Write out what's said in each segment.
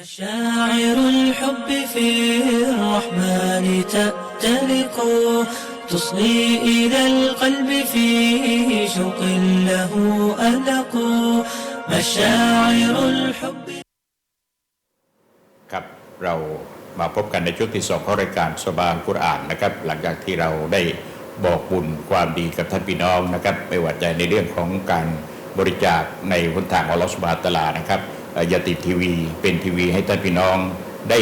مشاعر الحب في الرحمن تأتلق تصغي إلى القلب فيه شوق له ألق مشاعر الحب ครับเรามาพบกันในช่วงที่สองของรายการสบานกุรอานนะครับ หลังจากที่เราได้บอกบุญความดีกับท่านพี่น้องนะครับ ไม่ว่าจะในเรื่องของการบริจาคในหนทางของอัลลอฮฺสุบฮานะฮูวะตะอาลานะครับเอ่ออ ย่าติดทีวี เป็นทีวีให้ท่านพี่น้องได้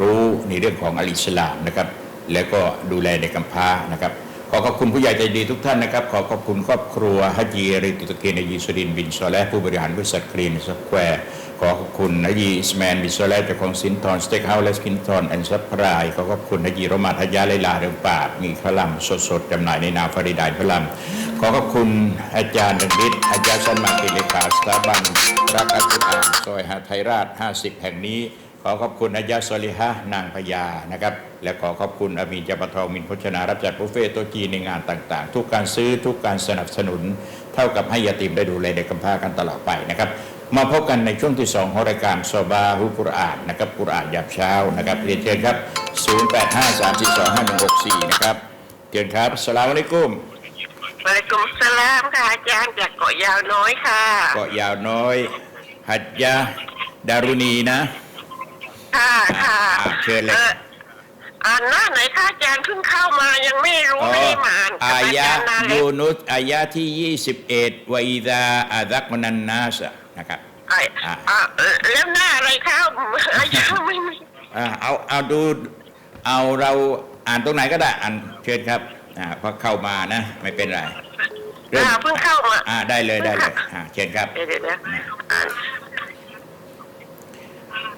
รู้ในเรื่องของอัลอิสลามนะครับ แล้วก็ดูแลในกำพร้านะครับ ขอขอบคุณผู้ใหญ่ใจดีทุกท่านนะครับ ขอขอบคุณครอบครัวฮัจีริตุตเกนยีสุดินบินโซและผู้บริหารบริษัทคลีนสแควร์ขอขอบคุณนยีสแมนบินซและเจ้าของสินทอนสเต็กเฮาส์และสกินทอนแอนด์ซัพพลายขอขอบคุณนยีโรมาทยาเลลาเรืองปาดมีขลัมสดๆจำหน่ายในนามฟาริดายพลัม ขอขอบคุณอาจารย์ดังดิษอาจารย์สันมาติเลขาสถาบัน รักอัลกุรอานซอยหาไทยราช 50 แห่งนี้ ขอขอบคุณอายาซอลิฮะนางพญานะครับ และขอขอบคุณอามีนจับปทองมินพชนา รับจัดบุฟเฟ่ต์โต๊ะจีนในงานต่างๆ ทุกการซื้อทุกการสนับสนุน เท่ากับให้ยาติมได้ดูแลเด็กกำพร้ากันตลอดไปนะครับมาพบกันในช่วงที่ 2 ของรายการซอบาฮุกุรอานนะครับกุรอานยามเช้านะครับเรียนเชิญครับ 0853425164 นะครับเชิญครับสลามอะลัยกุม วะลัยกุมสลามค่ะอาจารย์จากเกาะยาวน้อยค่ะ เกาะยาวน้อย หัดยาดารุณีนะค่ะค่ะอ่าเชิญเลยอ่ออ่านหน้าไหนคะอาจารย์เพิ่งเข้ามายังไม่รู้อ๋อไม่ได้มาอ่านกับอาอายะจารย์นาเล็ยูกนุสอายะที่21วะอิดาอาดักมนันนาสนะครับไอ้อ่าอ่าเอ่อแล้วหน้าอะไรคะอายะไม่ไม่อ่าเอาเอาดู เอาเราอ่านตรงไหนก็ได้อ่านเชิญครับ อ่าพอเข้ามานะ ไม่เป็นไรเริ่ม อ่าเพิ่งเข้ามา อ่าได้เลยได้เลยอ่าเชิญครับ เดี๋ยวเดี๋ยวเดี๋ยวอ่าน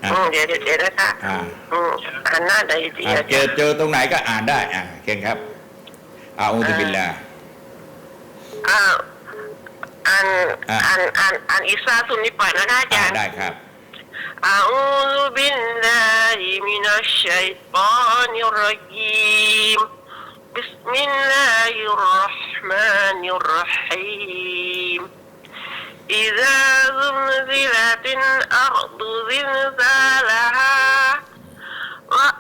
อ่า อืมเดี๋ยวเดี๋ยวเดี๋ยวนะคะ อ่า อืมอ่านหน้าไหนดี อ่า อา เจ จา อ รย์ เจอตรงไหนก็อ่านได้อ่าเชิญครับอาอูตุบิลลาห์ อ่าอ่าน อ่า อ่านอ่านอ่านอิสราสุนิปะนะคะอา อ่า จารย์ ได้ครับ أعوذ بالله من الشيطان الرجيم بسم الله الرحمن الرحيم إذا زلزلت الأرض زلزالها و-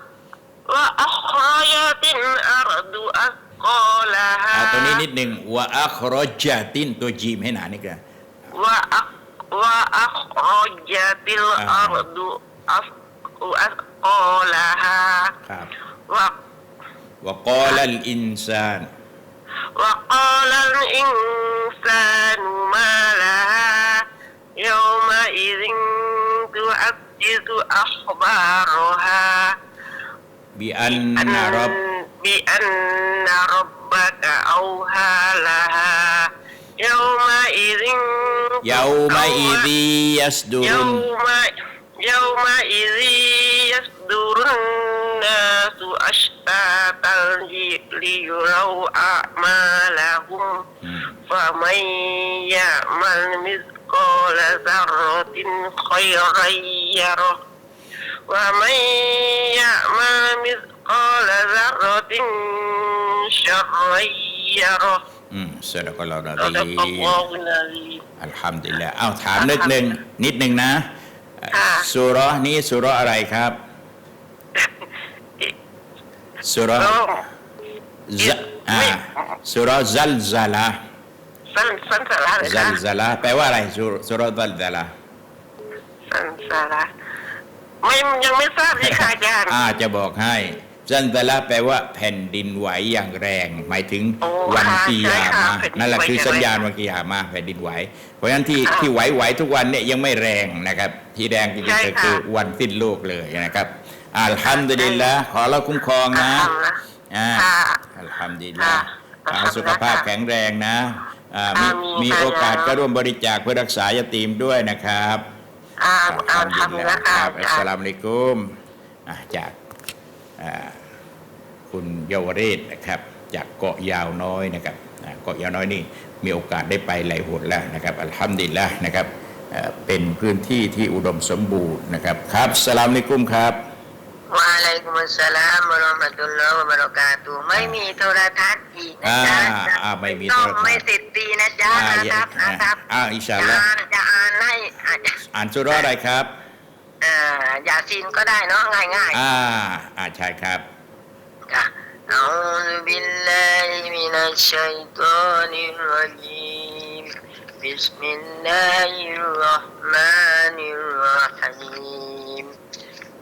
وأخرجت الأرض อ่า أثقالها ตัวนี้นิดหนึ่งวะอัครจาตินตัวจีมให้หนานี่กัน وأخ- وأخرجت الأرض أث- أثقالها ครับ وقال الإنسان وقال الإنسان ما لها يومئذ تحدث أخبارها بأن, رب بأن ربك أوهى لها يومئذ يومئذ يصدر يومئذ يصدر الناس أشتاتا ليروا أعمالهم فمن يعمل مثقال ذرة خيرا يره ومن يعمل مثقال ذرة شرا يره อืมสุดก็เราดี صدق الله العظيم อัลฮัมดุลิลละอ้าวถามนิดหนึ่งนิดหนึ่งนะ ค่ะ สุเราะห์นี้สุเราะห์อะไรครับ สุเราะห์ก็ซะอ่าสุเราะห์ซัลซาลาสั้นสั้นสาระเลยซัค่ะลซาลาแปลว่าอะไรสุสุเราะห์ซัลซาลาสั้นสาระไม่ยังไม่ทราบเลยค่ะอาจารย์อ่าจะบอกให้ซัลซาลาแปลว่าแผ่นดินไหวอย่างแรง หมายถึงโอ้วันค่ะกิยาใช่ค่ะมาแผ่นดินนั่นแหละไหวคืออย่างสัญญาณแรงวันกิยามาแผ่นดินไหว เพราะฉะนั้นที่ค่ะที่ไหวๆทุกวันเนี่ยยังไม่แรงนะครับ ที่แรงจริงใช่ๆก็ค่ะคือวันสิ้นโลกเลยนะครับ อัลฮัมดุลิลละขอเราคุ้มครองนะอ่าค่ะอัลฮัมดุลิลละค่ะอ่าสุขภาพแข็งแรงนะอ่ามีอามีนมีค่ะโอกาสก็ร่วมบริจาคเพื่อรักษายาตีมด้วยนะครับอ่าอัลอ่าฮัมดุลิลทำละนะคคะรับอัสอาสจารลาย์มุอะลัยกุมอ่าจากอ่าคุณเยาวเรศนะครับ จากเกาะยาวน้อยนะครับอ่าเกาะยาวน้อยนี่มีโอกาสได้ไปหลายหนแล้วนะครับอัลฮัมดุลิลละนะครับเอ่อเป็นพื้นที่ที่อุดมสมบูรณ์นะครับ ครับอัสสลามอะลัยกุมครับ วะอะลัยกุมุสสลามวะเราะห์มะตุลลอฮ์วะบะเราะกาตุฮ์ไม่มีโทรทัศน์อีกนะจ๊ะ อ่าอ่าไม่มี ต้อง โทรทัศน์ ไม่ติดตีนะจ๊ะ อ่า นะครับ อ่า นะครับ อ่าอินชาอัลลอฮ์ จะอ่านจะอ่านให้อ่า อ่านสุเราะห์อะไรครับ อ่า ยาซีนก็ได้เนาะง่ายง่ายๆ อ่าอ่าใช่ครับ أعوذ بالله من الشيطان الرجيم بسم الله الرحمن الرحيم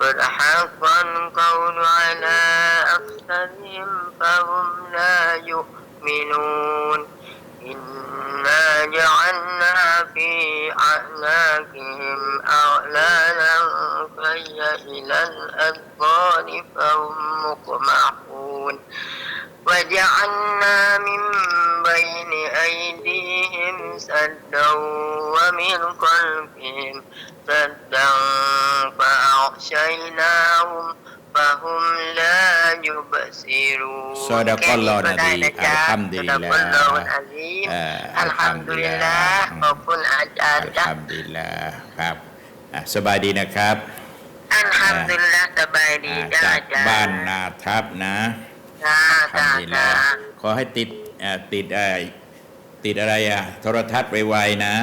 لقد حق القول على أكثرهم فهم لا يؤمنون. إنا جعلنا في أعناقهم أغلالا فهي إلى الأذقان فهم مقمحون. وجعلنا من بين أيديهم سدا ومن خلفهم سدا فأغشيناهم فهم لا يبصرون صدق الله แค่นี้ก็ได้นะ العظيم จ๊ะ الحمد لله صدق الله العظيم เอ่อ อัลฮัมดุลิลลาห์ขอบคุณอาจารย์ อัล จ้ะ ฮัมดุลิลลาห์ครับอ่ะสบายดีนะครับ อัลฮัมดุลิลลาห์สบายดี อ่า จ้า จาก อาจารย์ บ้านนาทับนะ จ้า อัลฮั จ้าม ดุลิลลา จ้า ห์ขอให้ติดเอ่อติดเอ่อติดอะไรอ่ะโทรทัศน์ไวๆนะ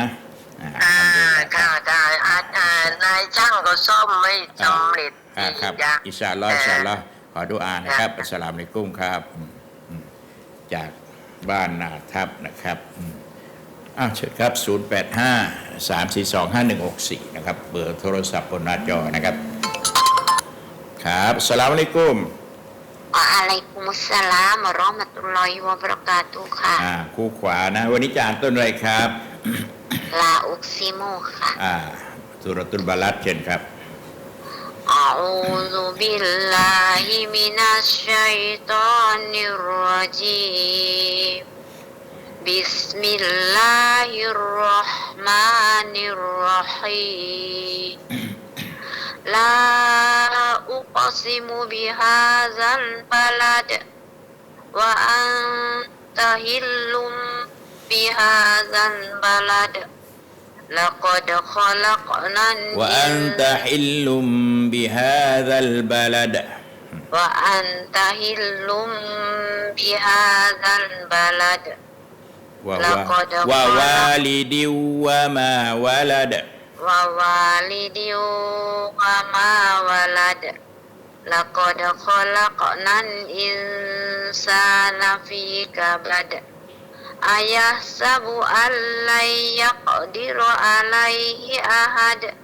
อ่า อ่า อัลฮัมดุลิลลาห์ ค่ะจ้าอาจ ารย์นายช่างก็ซ่อมไม่สำเร็จอ่าครับ จ้ะ อิชาอัลลอฮ์อิชาอัลลอฮ์ขอดุอานะครับอัสสลามุอะลัยกุมครับอืมอืมจากบ้านนาทับนะครับอืมอ้าวเชิญครับ 085 342 5164 นะครับ เบอร์โทรศัพท์บนหน้าจอนะครับ ครับอัสสลามุอะลัยกุมวะอะลัยกุมุสสลามวะเราะห์มะตุลลอฮิวะบะเราะกาตุฮ์ค่ะ อ่า คู่ขวานะ วันนี้จะอ่านต้นอะไรครับ ลาอุกซิโมค่ะ อ่า สุรตุลบาลัดเช่นครับ อะอูซุบิลลาฮิมินัชชัยฏอนิรเราะญีมบิสมิลลาฮิรเราะห์มานิรเราะฮีมลาอุกซิมุบิฮาซัลบะลัด وأنت هل بهذا البلد لقد خلقنا وأنت حل بهذا البلد. وأنت هل بهذا البلد. لقد ووالد وما ولد. ووالد وما ولد. لقد خلقنا الإنسان في كبد. ayahsabu an lan yaqdiru alaihi ahad.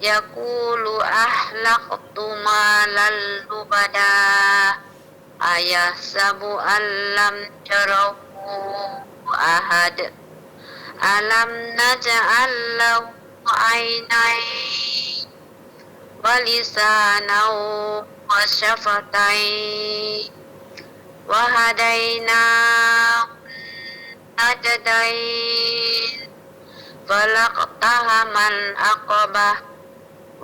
Yaqulu ahlaqtu malan lubada. Ayahsabu sabu alam tarahu ahad. Alam naj'al lahu ainai walisanau wa syafatai النجدين فلاقتحم العقبة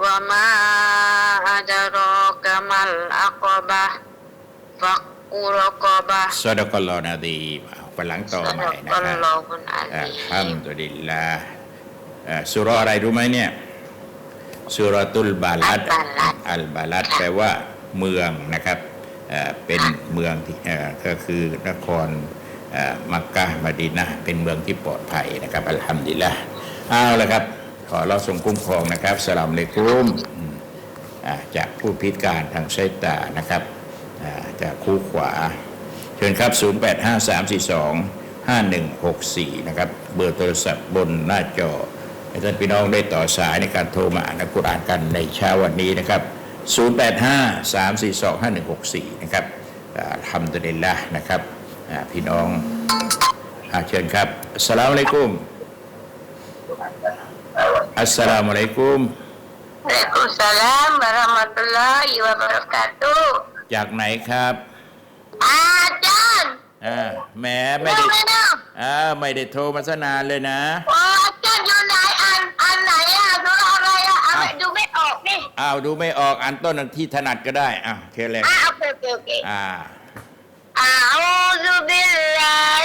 وما أدراك ما العقبة فك رقبة ซอดกัลลอฮ์นาดีฝรั่งต่อใหม่ صدق นะครับ الله อัลฮัม العظيم ดุลิลลาห์เอ่อสุราะห์อะไรรู้ไหมเนี่ยสุรตุลบาลัด อัลบาลัด อัลบาลัดแปลว่าเมืองนะครับเอ่อเป็นเมืองที่เอ่อก็คือนครเอ่อ มักกะห์มะดีนะเป็นเมืองที่ปลอดภัยนะครับอัลฮัมดุลิลลาห์เอาละครับ ขอเราทรงคุ้มครองนะครับสลามเลยกุมอ่าจากผู้พิการทางสายตานะครับอ่าจากคู่ขวา เชิญครับ 0853425164 นะครับ เบอร์โทรศัพท์บนหน้าจอให้ท่านพี่น้องได้ต่อสายในการโทรมาอ่านกุรอานกันในเช้าวันนี้นะครับ 0853425164 นะครับอ่าอัลฮัมดุลิละนะครับ พี่น้องอาเชิญครับอัสลามอะลัยกุมอัสลามอะลัยกุมวะลักุมสลามบะรามัตุลลอฮิวะบะเราะกาตุจากไหนครับอาจารย์อ่าแหมไม่ได้อ่าไม่ได้โทรมาสนานเลยนะอาจารย์อยู่ไหนอันอันไหนอะดูอะไรอะเอาดูไม่ออกนี่อ้าวดูไม่ออกอันต้นที่ถนัดก็ได้อ่อเคเลยอ่าโอเคโอเคอ่า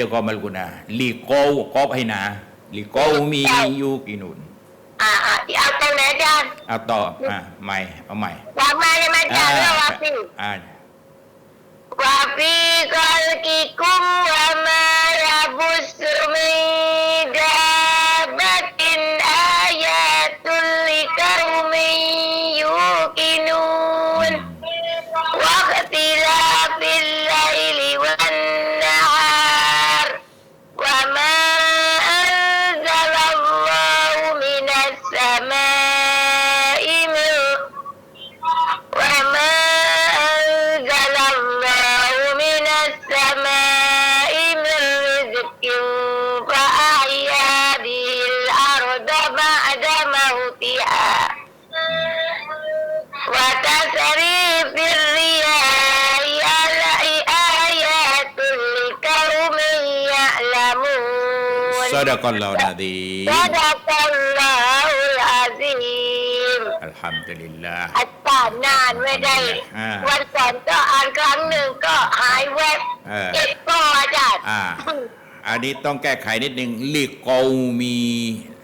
เดียวกอมาลกุนาลีโกกอบให้นาลีโกมีอยู่กี่นุนอ่าอ่าเอาตรงไหนอจานย์เอาต่ออ่าใหม่เอาใหม่วางมาใช่ไหมาจารย์เรื่งวาฟีอ่าวาฟีกอลกิคุมวามาลาบุสมิดา يعلمون ซาดะกัลลอฮ์นาดี صدق الله العظيم อัลฮัมดุลิลลาห์ อาจารย์นานไม่ได้ อ่า วันก่อนก็อ่านครั้งหนึ่งก็หายแวบ เออ เจ็บก็อาจารย์ อ่า อันนี้ต้องแก้ไขนิดนึงลีโกวมี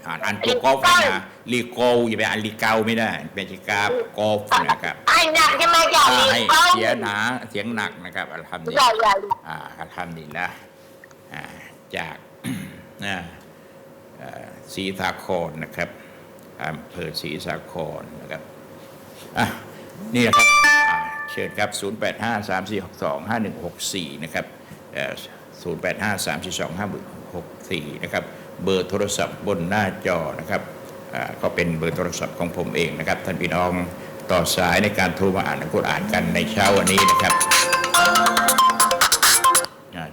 อ่านอ่านตัวกอฟนะลีโกวอย่าไปอ่านลีเกาไม่ได้เป็นชิกาบกอฟนะครับ ไอ้หนักใช่ไหมอาจารย์ อ่า นี่ ให้ เขา เสียหนาเสียงหนักนะครับอัลฮัมดุลิล ใหญ่ ลาห์ ใหญ่ อ่าอัลฮัมดุลิลละอ่าจาก อ่าเอ่อ ศรีสาครนะครับอำเภอศรีสาครนะครับอะนี่นะครับเชิญครับ 0 8 5 3 4 6 2 5 1 6 4 นะครับ0 8 5 3 4 2 5 6 4 นะครับ เบอร์โทรศัพท์บนหน้าจอนะครับก็เป็นเบอร์โทรศัพท์ของผมเองนะครับ ท่านพี่น้องต่อสายในการโทรมาอ่านอัลกุรอานกันในเช้าวันนี้นะครับ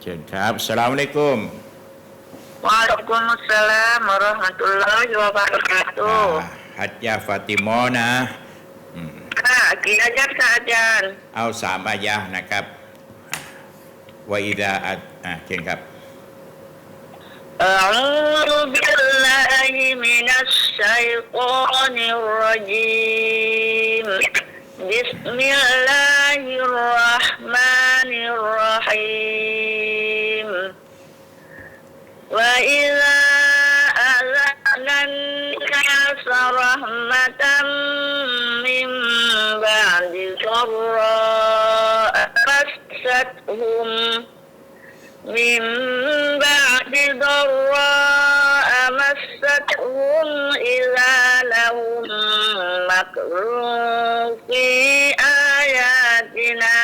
เชิญครับสลามอะลัยกุม Waalaikumsalam warahmatullahi อ่า wabarakatuh ฮัจยาฟาติมอนะอืม ค่ะกี่อาจารย์ค่ะอาจารย์ เอาสามอายะห์นะครับวะอิดาอัดอ่าเชิญครับ أعوذ بالله من الشيطان الرجيم بسم الله الرحمن الرحيم وإذا أذقنا الناس رحمة من بعد ضراء مستهم من بعد ضراء مستهم إذا لهم مكر في آياتنا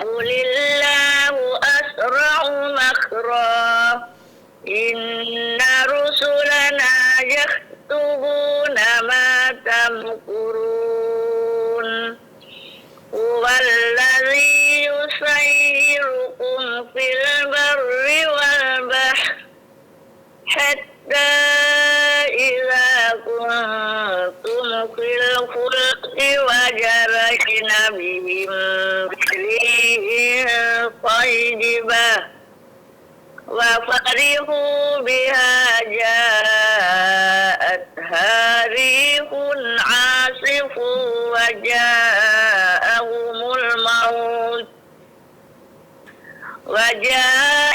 قل الله أسرع مكرا إن رسلنا يكتبون ما تمكرون هو الذي يسيركم في البر والبحر حتى إذا كنتم في الفلك وجرين بهم بريح طيبة وفرحوا بها جاءتها ريح عاصف وجاءهم الموت. وجاءهم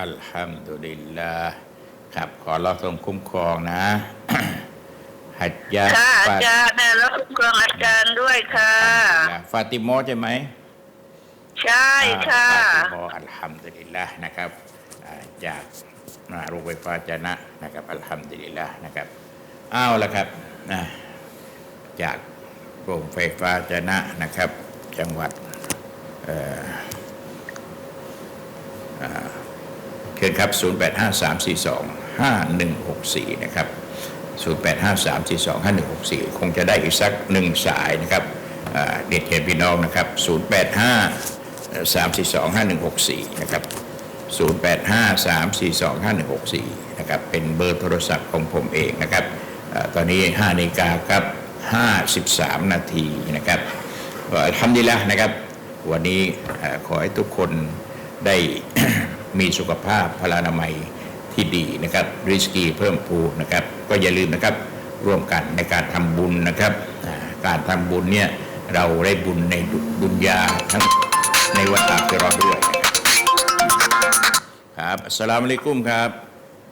อัลฮัมดุลิลลาห์ครับ ขอเราทรงคุ้มครองนะฮัจญาค่ะอาฟาจารย์และรับกรองอาจารย์ด้วยค่ะ ฟาติโมใช่ไหม ใช่ค่ะอ่าฟาติโมอัลฮัมดุลิลลาห์นะครับอ่าจากอ่าโรงไฟฟ้าจนะนะครับอัลฮัมดุลิลลาห์นะครับเอาละครับนะจากโรงไฟฟ้าจนะนะครับ จังหวัดเอ่ออ่าเชิญครับ 0853425164 นะครับ 0853425164 คงจะได้อีกสักหนึ่งสายนะครับเด็ดเห็นพี่น้องนะครับ 0853425164 นะครับ 0853425164 นะครับ เป็นเบอร์โทรศัพท์ของผมเองนะครับอตอนนี้5นาฬิกาครับ 53 นาทีนะครับทำดีแล้วนะครับ วันนี้ขอให้ทุกคนได้ มีสุขภาพพลานามัยที่ดีนะครับริสกีเพิ่มพูนนะครับก็อย่าลืมนะครับร่วมกันในการทำบุญนะครับอ่าการทำบุญเนี่ยเราได้บุญในดุนยาทั้งในวันอาคิเราะห์ด้วยนะครับครับอัสสลามุอะลัยกุมครับ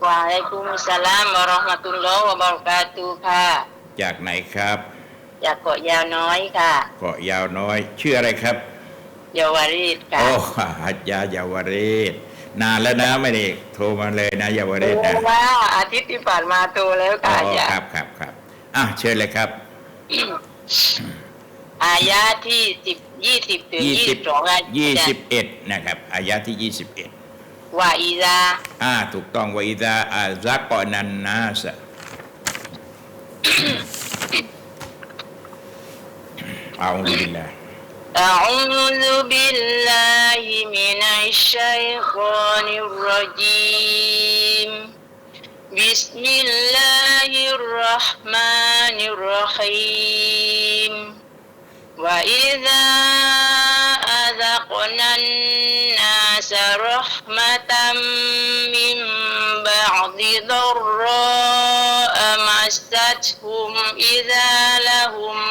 วะอะลัยกุมุสสลามวะเราะห์มะตุลลอฮ์วะบะเราะกาตุฮ์ค่ะ จากไหนครับ จากเกาะยาวน้อยค่ะเกาะยาวน้อย ชื่ออะไรครับเยาวรีชค่ะโอ้ฮัจยาเยาวเรศ นานแล้วนะไม่ได้โทรมาเลยนะเยาวเรศนะว่าอาทิตย์ที่ผ่านมาโตแล้วอ๋ค่ะออาจารครับย์ครับครับอะเชิญเลยครับ อายะที่สิบยี่สิบถึงยี่ยี่สิสิบบสองอายี่สิบจารย์เอ็ดนะครับ อายะที่ยี่สิบเอ็ดว่าอีซาอ่า ถูกต้องว่าอิดาอาซักอนันนาสเอาบิลลา أعوذ بالله من الشيطان الرجيم. بسم الله الرحمن الرحيم. وإذا أذقنا الناس رحمة من بعد ضراء مستهم إذا لهم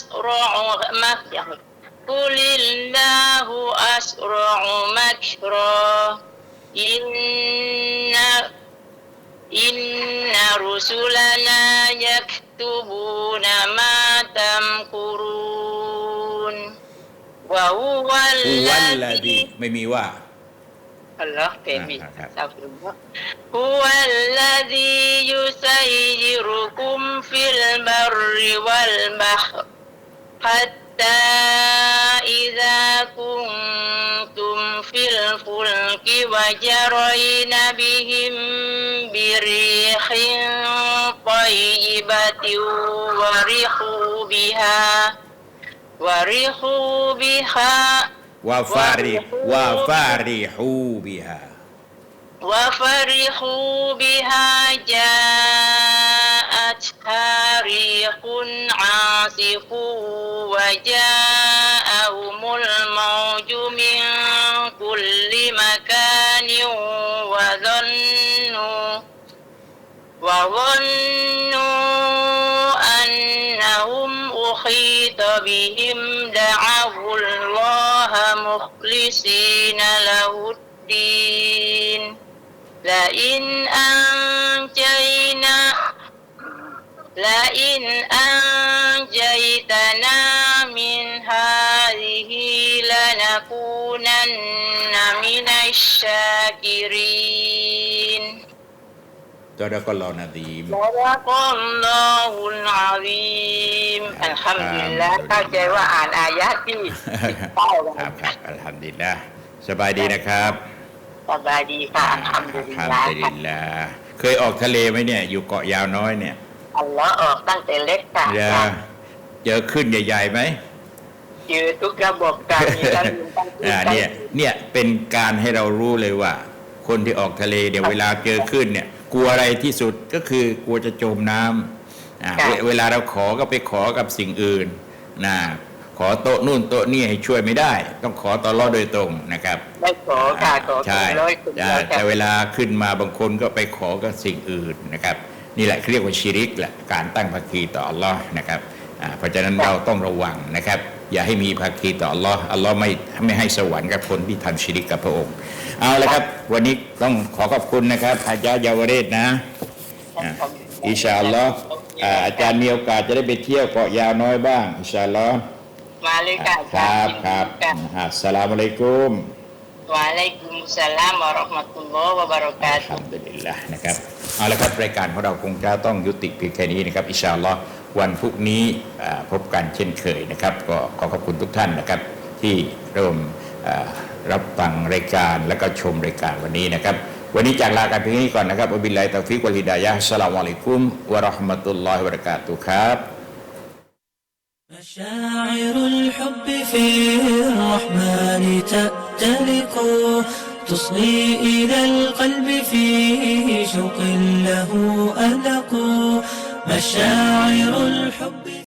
أسرع مكرا قل الله أسرع مكرا إن إن رسلنا يكتبون ما تمكرون وهو ฮูวัลลดี الذي ไม่มีว่า الله تبي آه، آه. استغفر الله هو الذي يسيركم في البر والبحر حتى إذا كنتم في الفلك وجرين بهم بريح طيبة ورحوا بها ورحوا بها وفرحوا وفرحوا بها. وفرحوا بها جاءتها ريح عاصفون أحيط بهم دعوا الله مخلصين له الدين. لئن أنجينا لئن أنجيتنا من هذه لنكونن من الشاكرين. ตอดก็ลอนาดีม صدق الله العظيم الحمد لله เข้าใจว่าอ่านอายะที่เป้า ครับครับอัลฮัมดุลิลละสบายดีนะครับ สบายดีค่ะอัลฮัมดุลิล อัล ลา ฮัม ห์ ดุลิลละเคยออกทะเลไหมเนี่ย อยู่เกาะยาวน้อยเนี่ย อัลลอฮ์ออกตั้งแต่เล็กค่ะ เจอเจอขึ้นใหญ่ๆไหม เจอทุกระบบการมีทั้งดินทั้ง อ่าเนี่ยเนี่ยเป็นการให้เรารู้เลยว่า คนที่ออกทะเลเดี๋ยวเวลาเจอขึ้นเนี่ย กลัวอะไรที่สุดก็คือกลัวจะจมน้ำอ่าเวเวลาเราขอก็ไปขอกับสิ่งอื่นนะขอโต๊ะนู่นโต๊ะนี่ให้ช่วยไม่ได้ ต้องขอตอรอโดยตรงนะครับไม่ขอค่ะขอใช่ร้อยคุณใช่ร้อยแต่เวลาขึ้นมาบางคนก็ไปขอกับสิ่งอื่นนะครับ นี่แหละเรียกว่าชิริกแหละการตั้งภาคีต่ออัลลอฮ์นะครับอ่าเพราะฉะนั้นเราต้องระวังนะครับ อย่าให้มีภาคีต่ออัลลอฮ์อัลลอฮ์ไม่ไม่ให้สวรรค์กับคนที่ทำชิริกกับพระองค์ เอาละครับ วันนี้ต้องขอขอบคุณนะครับ อาจารย์เยาวเรศนะอะอินชาอัลลอฮ์อ่าอาจารย์มีโอกาสจะได้ไปเที่ยวเกาะยาวน้อยบ้างอินชาอัลลอฮ์มาเลยค่ะครับครับค่ะอัสสลามุอะลัยกุมวะอะลัยกุมุสสลามวะเราะห์มะตุลลอฮ์วะบะเราะกาอัลตุฮัฮ์มดุลิลละนะครับเอาละครับรายการของเราคงจะต้องยุติเพียงแค่นี้นะครับอินชาอัลลอฮ์ วันพรุ่งนี้อ่าพบกันเช่นเคยนะครับก็ขอขอบคุณทุกท่านนะครับ ที่ร่วมอ่ารับฟังรายการและก็ชมรายการวันนี้นะครับ วันนี้จากลากันเพียงนี้ก่อนนะครับอับิลลาฮิตาวฟิกวัลฮิดายะฮ์อัสสลามุอะลัยกุมวะเราะห์มะตุลลอฮิวะบะเราะกาตุฮ์ครับ مشاعر الحب في الرحمن تأتلق تصغي إلى القلب فيه شوق له ألق مشاعر الحب.